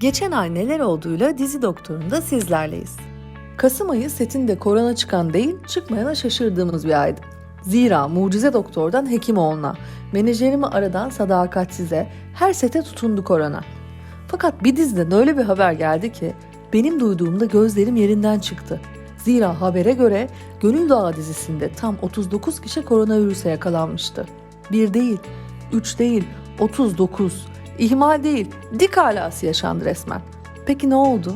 Geçen ay neler olduğuyla dizi doktorunda sizlerleyiz. Kasım ayı setinde korona çıkan değil, çıkmayana şaşırdığımız bir aydı. Zira mucize doktordan Hekimoğlu'na, menajerimi aradan sadakatsize, her sete tutundu korona. Fakat bir diziden öyle bir haber geldi ki benim duyduğumda gözlerim yerinden çıktı. Zira habere göre Gönül Dağı dizisinde tam 39 kişi koronavirüse yakalanmıştı. Bir değil, üç değil, 39. İhmal değil, dik alası yaşandı resmen. Peki ne oldu?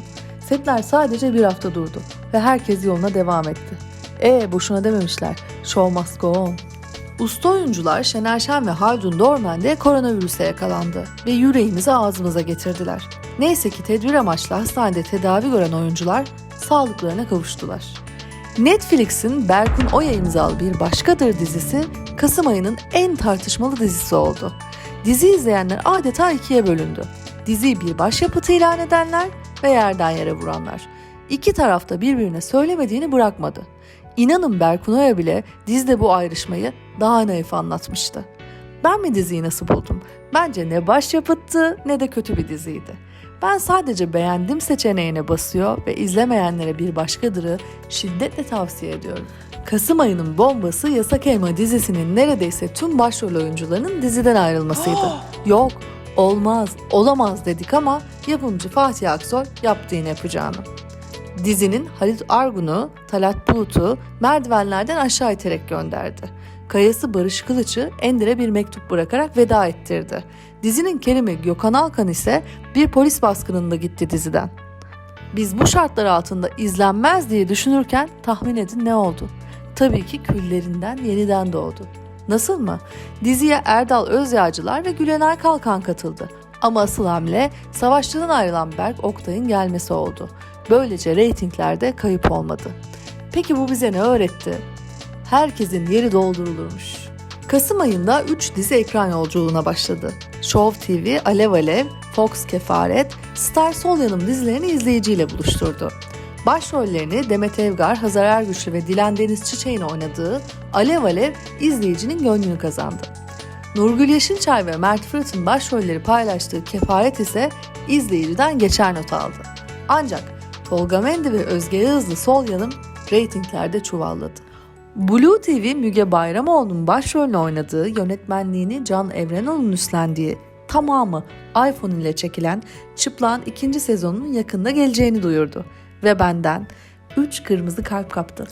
Setler sadece bir hafta durdu ve herkes yoluna devam etti. E boşuna dememişler. Show must go on. Usta oyuncular Şener Şen ve Haldun Dorman de koronavirüse yakalandı ve yüreğimizi ağzımıza getirdiler. Neyse ki tedbir amaçlı hastanede tedavi gören oyuncular sağlıklarına kavuştular. Netflix'in Berkun Oya imzalı bir başkadır dizisi Kasım ayının en tartışmalı dizisi oldu. Dizi izleyenler adeta ikiye bölündü. Diziyi bir başyapıtı ilan edenler ve yerden yere vuranlar. İki tarafta birbirine söylemediğini bırakmadı. İnanın Berkun Oya bile dizide bu ayrışmayı daha naif anlatmıştı. Ben mi diziyi nasıl buldum? Bence ne başyapıttı ne de kötü bir diziydi. Ben sadece beğendim seçeneğine basıyor ve izlemeyenlere bir başkadırı şiddetle tavsiye ediyorum. Kasım ayının bombası Yasak Elma dizisinin neredeyse tüm başrol oyuncularının diziden ayrılmasıydı. Yok, olmaz, olamaz dedik ama yapımcı Fatih Aksoy yaptı yine yapacağını. Dizinin Halit Argun'u, Talat Bulut'u merdivenlerden aşağı iterek gönderdi. Kayası Barış Kılıç'ı Ender'e bir mektup bırakarak veda ettirdi. Dizinin Kerem'i Gökhan Alkan ise bir polis baskınında gitti diziden. Biz bu şartlar altında izlenmez diye düşünürken tahmin edin ne oldu? Tabii ki küllerinden yeniden doğdu. Nasıl mı? Diziye Erdal Özyağcılar ve Gülenay Kalkan katıldı. Ama asıl hamle savaşçıdan ayrılan Berk Oktay'ın gelmesi oldu. Böylece reytinglerde kayıp olmadı. Peki bu bize ne öğretti? Herkesin yeri doldurulurmuş. Kasım ayında 3 dizi ekran yolculuğuna başladı. Show TV, Alev Alev, Fox Kefaret, Star Sol Yanım dizilerini izleyiciyle buluşturdu. Başrollerini Demet Evgar, Hazar Ergüçlü ve Dilan Deniz Çiçek'in oynadığı Alev Alev izleyicinin gönlünü kazandı. Nurgül Yeşilçay ve Mert Fırat'ın başrolleri paylaştığı Kefaret ise izleyiciden geçer not aldı. Ancak Tolga Mendi ve Özge Yağızlı Sol Yanım reytinglerde çuvalladı. Blue TV Müge Bayramoğlu'nun başrolünü oynadığı yönetmenliğini Can Evrenoğlu'nun üstlendiği tamamı iPhone ile çekilen Çıplak'ın ikinci sezonunun yakında geleceğini duyurdu. Ve benden 3 kırmızı kalp kaptı.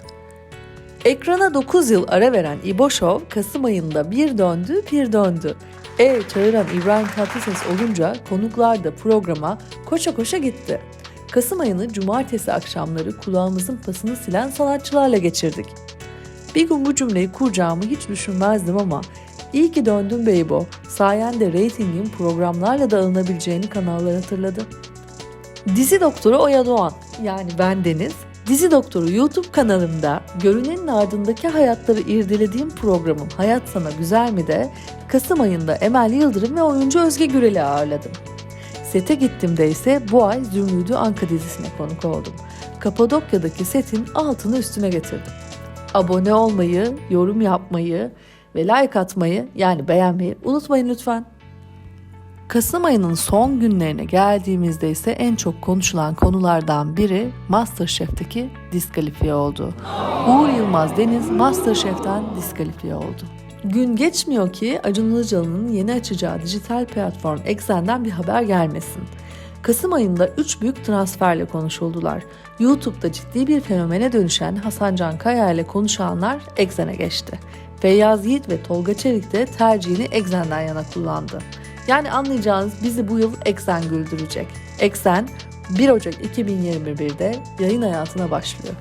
Ekrana 9 yıl ara veren İbo Show Kasım ayında bir döndü bir döndü. E çağıran İbrahim Tatlıses olunca konuklar da programa koşa koşa gitti. Kasım ayını cumartesi akşamları kulağımızın pasını silen sanatçılarla geçirdik. Bir gün bu cümleyi kuracağımı hiç düşünmezdim ama iyi ki döndüm Beybo. Sayende reytingin programlarla da alınabileceğini kanallar hatırladı. Dizi doktoru Oya Doğan yani ben Deniz. Dizi Doktoru YouTube kanalımda görünenin ardındaki hayatları irdelediğim programım Hayat Sana Güzel mi de Kasım ayında Emel Yıldırım ve oyuncu Özge Gürel'i ağırladım. Sete gittiğimde ise bu ay Zümrüdü Anka dizisine konuk oldum. Kapadokya'daki setin altını üstüne getirdim. Abone olmayı, yorum yapmayı ve like atmayı yani beğenmeyi unutmayın lütfen. Kasım ayının son günlerine geldiğimizde ise en çok konuşulan konulardan biri Masterchef'teki diskalifiye oldu. Uğur Yılmaz Deniz Masterchef'ten diskalifiye oldu. Gün geçmiyor ki Acun Ilıcalı'nın yeni açacağı dijital platform Exxen'den bir haber gelmesin. Kasım ayında 3 büyük transferle konuşuldular. YouTube'da ciddi bir fenomene dönüşen Hasan Can Kaya ile konuşanlar Exxen'e geçti. Feyyaz Yiğit ve Tolga Çelik de tercihini Exxen'den yana kullandı. Yani anlayacağınız bizi bu yıl Exxen güldürecek. Exxen 1 Ocak 2021'de yayın hayatına başlıyor.